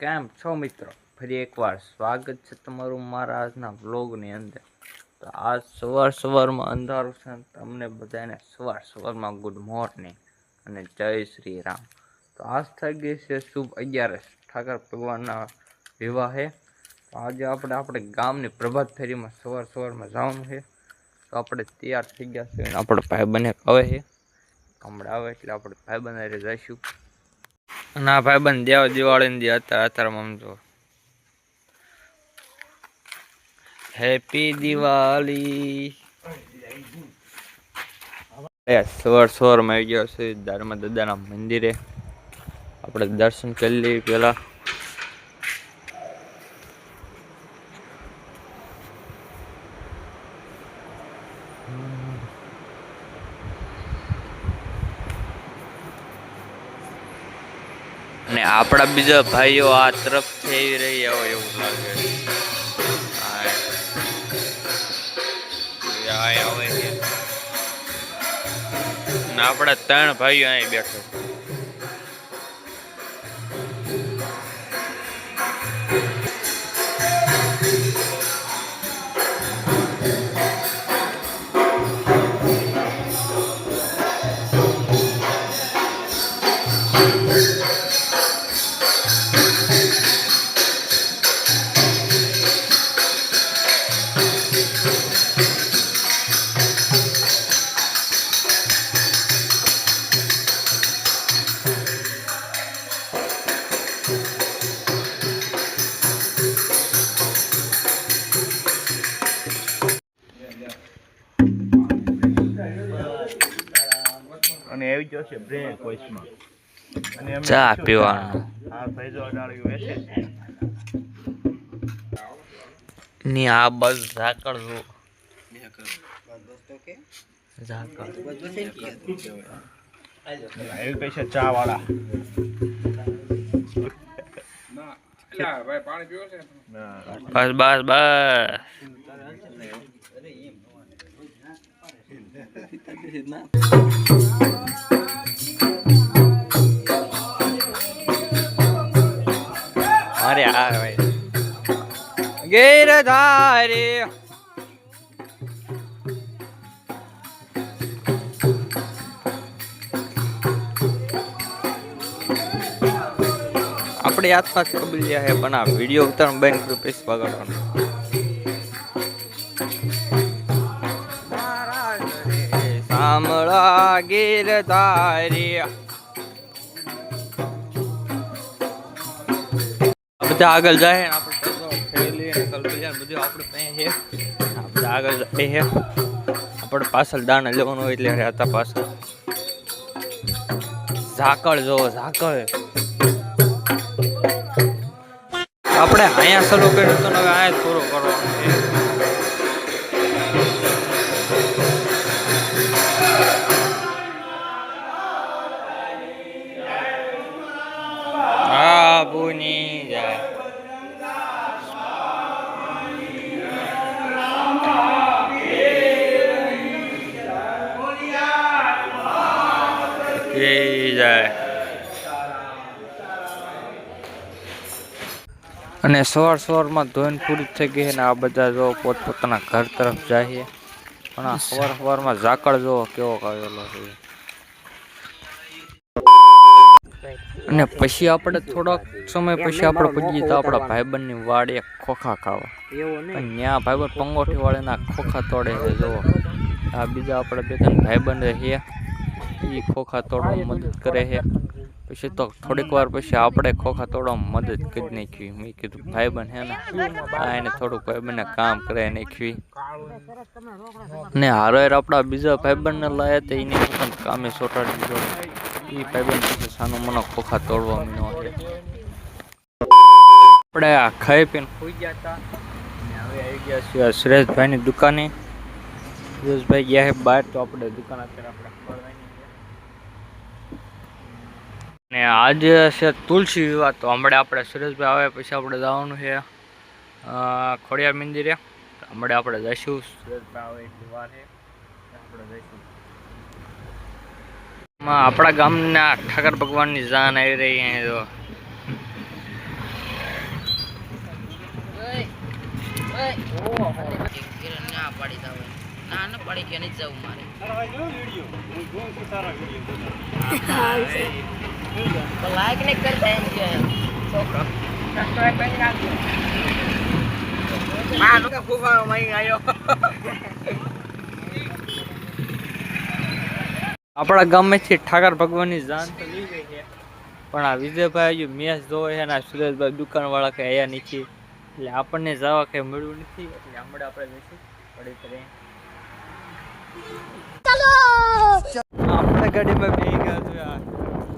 કેમ છો મિત્રો? ફરી એકવાર સ્વાગત છે તમારું મારા આજના વ્લોગની અંદર. તો આજ સવાર સવારમાં અંધારું છે તમને બધાને સવાર સવારમાં ગુડ મોર્નિંગ અને જય શ્રી રામ. તો આજ થઈ ગઈ છે શુભ અગિયારસ. ઠાકર ભગવાનના વિવાહે. તો આજે આપણે આપણે ગામની પ્રભાત ફેરીમાં સવાર સવારમાં જવાનું છે. તો આપણે તૈયાર થઈ ગયા છે આપણે ભાઈ બને હવે છે. હમણાં આવે એટલે આપણે ભાઈ બને જઈશું. ના ભાઈ, બંધ દેવ દિવાળી દી અત્યારે અત્યારે સમજો હેપી દિવાળી સવાર સવારમાં આવી ગયો છે ધર્મ દાદાના મંદિરે. આપણે દર્શન કરી લઈએ પેલા અને આપણા બીજા ભાઈઓ આ તરફ થઈ રહ્યા હોય એવું લાગે. આપણા ત્રણ ભાઈઓ અહીં બેઠો આવી ગયો છે બ્રેક વોઇસમાં અને ચા પીવાનું. આ ભાઈ જો અડાળ્યું વેચે ની આ બસ ઝાકળ જો. ઝાકળ. છે ચા વાળા બસ બસ બસ. અરે આ ભાઈ. ગીરધારી. આપણી આસપાસ કબીલિયા હે, પણ આ વીડિયો ઉતારણ બેન કરું બગાડવાનો સાંભળા ગીરધારી. બધા આગળ જાય આપણે થેલી બધું આપણે ત્યાં છે. બધા આગળ જાય આપણે પાછળ દાણા લેવાનું હોય એટલે રહેતા પાછળ. ઝાકળ જો ઝાકળ. આપણે અહીંયા શરૂ કર્યું તો હવે અહીંયા પૂરો કરવાનો છે. અને સવાર સવારમાં ધોઈને પૂરી થઈ ગઈ ને આ બધા જો પોતપોતાના ઘર તરફ જાય પણ આ સવાર સવારમાં ઝાકળ જો કેવો કરેલો છે. અને પછી આપણે થોડોક સમય પછી આપણે પૂજીએ તો આપણા ભાઈબંધની વાડીએ ખોખા ખાવા. ત્યાં ભાઈબંધ પંગોઠી વાળીના ખોખા તોડે છે, જુઓ. આ બીજા આપણે બે ત્રણ ભાઈબંધ છે. એ ખોખા તોડવા મદદ કરે છે. પછી તો થોડીક વાર પછી આપણે ખોખા તોડવામાં મદદ કરી નાખી. મેં કીધું, ભાઈબંધ હે ને, આ એને થોડુંક ભાઈબંધને કામ કરાવી નાખવી ને હારો આપણા બીજા ભાઈબંધને લાયા તો એને પણ કામે સોટાડી દીધો. એ ભાઈબંધ પછી સાનું મને ખોખા તોડવા મીનો છે. આપણે આ ખાઈ પીને સુઈ ગયા હતા. અને હવે આવી ગયા છીએ આ સુરેશભાઈની દુકાને. સુરેશભાઈ ગયા છે બહાર, તો આપણે દુકાન અત્યારે આપણે ખોલવાની છે ને આજે છે તુલસી વિવાહ તો હમણાં આપણે સુરેશભાઈ આવે પછી આપણે જવાનું છે ખોડિયાર મંદિરે. હમણાં આપણે જઈશું. સુરેશભાઈ આવે વિવાહ આપણે જઈશું. આપણા ગામના ઠાકર ભગવાનની જાન આવી રહી અહીં તો Oh, છે પડી ગયો નહીં જવું મારે. લાઈક નહીં કરતા થેન્ક યુ છોકરો કરી આ લોકો ફૂફાનો માઈ આવ્યો. આપણા ગામેથી ઠાકર ભગવાનની જાન તો લઈ ગઈ છે. પણ આ વિજયભાઈ હજુ મેચ જોવે છે અને આ સુરેશભાઈ દુકાનવાળા કઈ અહીંયા નથી. એટલે આપણને જવા કઈ મળ્યું નથી. એટલે હમણાં આપણે જઈશું પડી કરે આપણે ગાડીમાં બેસી ગયા છે આ આ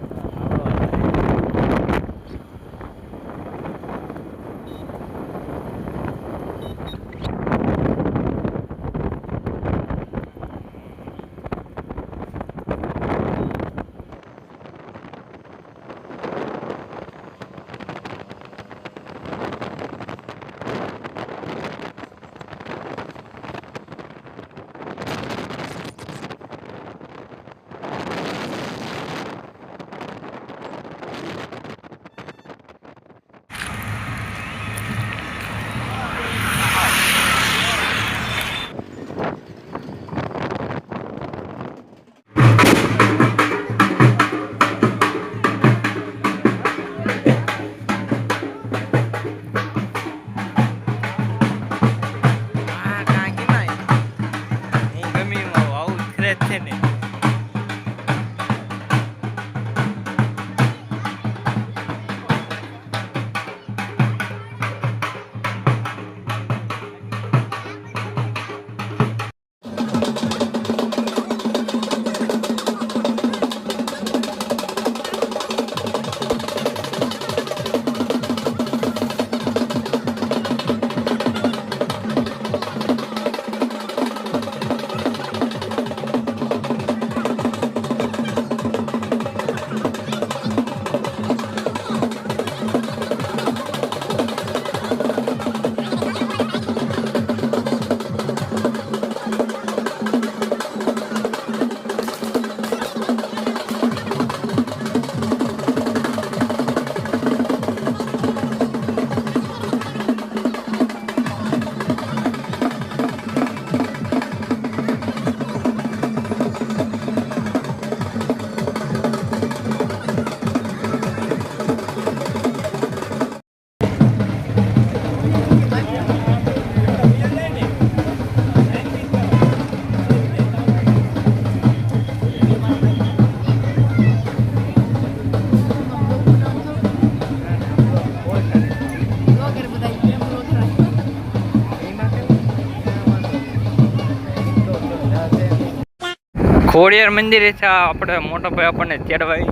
ખોડિયાર મંદિરે છે આપણે મોટા ભાઈ આપણને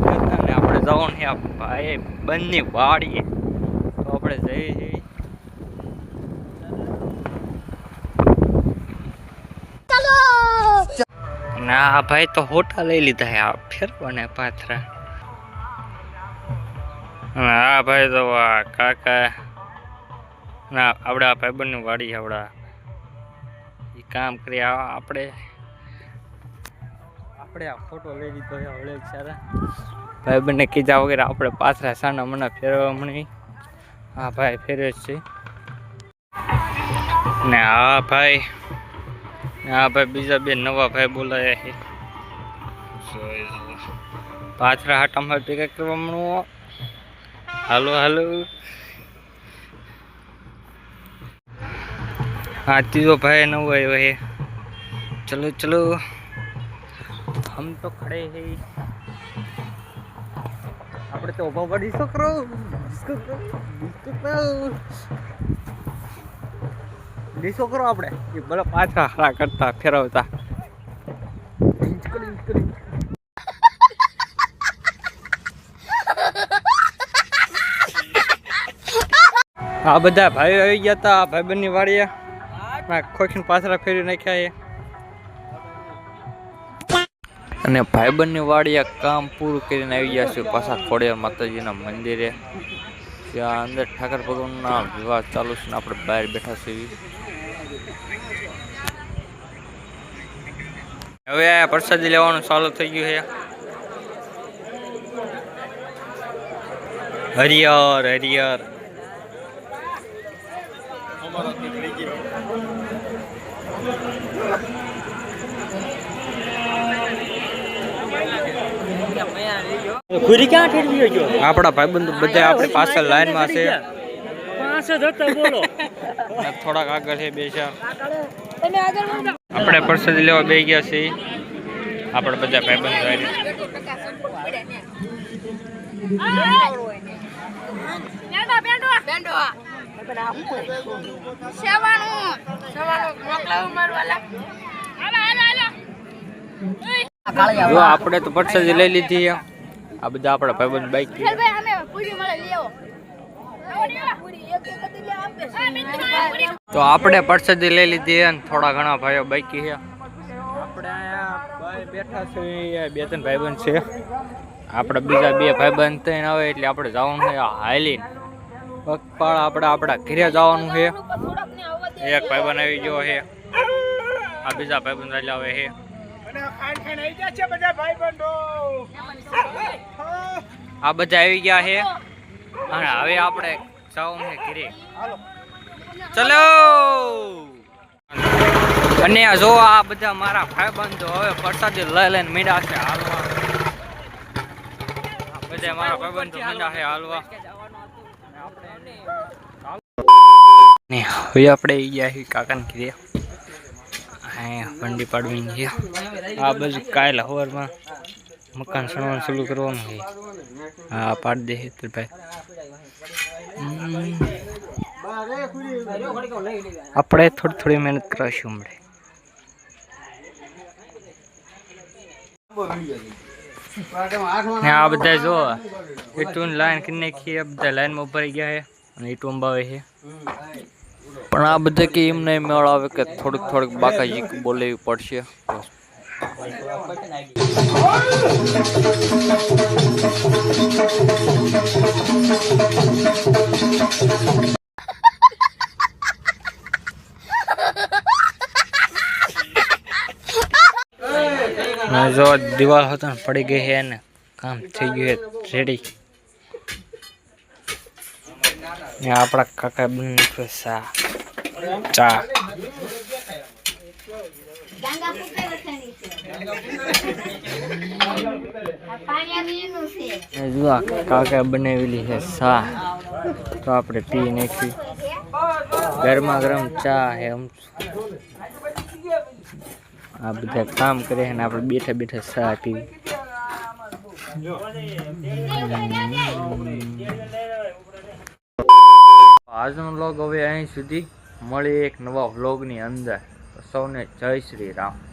હતા અને આપણે જવાનું છે, આ ભાઈ બંને વાડીએ. તો આપણે જઈએ છીએ ના ભાઈ તો હોટા લઈ લીધા હે આ ફેરવાને પાથરા. ના, આ ભાઈ તો આ કાકા. ના, આપણે ભાઈબંધની વાડી એ કામ કરી આપણે આપણે આ ફોટો લઈ લીધો છે હવળે સારા ભાઈબંધને કીધા વગેરે આપણે પાથરા સાના મને ફેરવા મળી. હા, ભાઈ ફેરવે છે. ને હા, ભાઈ. હા, ભાઈ, બીજા બે નવા ભાઈ બોલાયા છે. પાથરા હાટામાં ભેગા કરવા મળવું. હાલો હાલો. હા, ત્રીજો ભાઈ નવો આવ્યો છે. ચલો ચલો. हम तो खड़े हैं આપણે તો ઉભા પડી છોકરો ડી છોકરો આપણે એ ભલે પાછા હરા કરતા ફેરવતા આ બધા ભાઈઓ આવી ગયા હતા આ ભાઈબંધની વાડીએ ખોખીને પાછળ ફેરી નાખ્યા છે અને ભાઈબંધની વાડીએ કામ પૂરું કરીને આવી ગયા છે પાછા ખોડિયાર માતાજીના મંદિરે. ત્યાં અંદર ઠાકર ભગવાનના વિવાહ ચાલુ છે ને આપણે બહાર બેઠા છીએ. હવે આ પ્રસાદી લેવાનું ચાલુ થઈ ગયું છે. હરિયર હરિયર ખુરી ક્યાં ઠેરવી ગયો? આપણા ભાઈબંધો બધા આપણી પાછળ લાઈનમાં છે થોડાક આગળ છે બે ચાર. આપણે પરસાદી લેવા બે ગયા છીએ. આપણે બધા ભાઈબંધો આપણે તો પરસાદી લઈ લીધી. આ બધા આપણા ભાઈબંધ બાઈક તો આપણે પરસદી લઈ લીધી અને થોડા ઘણા ભાઈઓ બાકી છે. આપણે અહીંયા બેઠા છે બે ત્રણ ભાઈબંધ છે. આપણે બીજા બે ભાઈબંધ થઈને આવે એટલે આપણે જવાનું છે હાલી પગપાળ આપણે આપણા ઘરે જવાનું છે. એક ભાઈબંધ આવી ગયો છે. આ બીજા ભાઈબંધ એટલે આવે છે. આ બધા આવી ગયા છે. અને હવે આપણે સૌને ઘીરે. ચલો! અને જો આ બધા મારા ભાઈબંધો હવે પ્રસાદી લઈ લઈને મીડા છે હાલવા. બધા મારા ભાઈબંધો મીડા છે હાલવા. ને હવે આપણે ગયા કાકાને ઘરે. અહીંયા વંડી પાડવાની છે આ બાજુ કાલે હવારમાં મકાન સણવાનું ચાલુ કરવાનું છે. હા, પાડી દે તો ભાઈ. હમ. આપણે થોડી થોડી મહેનત કરીશું હમણાં. ને આ બધા જો, ઈટુન લાઈન કરી નાખી બધા લાઈનમાં ઊભા ગયા છે. અને ઈટુ અંબાવે છે. પણ આ બધે કે એમ નહીં મેળ આવે કે થોડુંક થોડુંક બાકાજી બોલાવી પડશે. જો દિવાલ હતો પડી ગઈ છે ને કામ થઈ ગયું છે રેડી ને આપણા કાકા બન સા ચા ને જો આ કાકા બનાવેલી છે સા તો આપણે પી નાખી ગરમા ગરમ ચા હે આમ આ બધા કામ કરે ને આપણે બેઠા બેઠા સા પીવી આજનો વ્લોગ હવે અહીં સુધી. મળી એક નવા વ્લોગની અંદર. સૌને જય શ્રી રામ.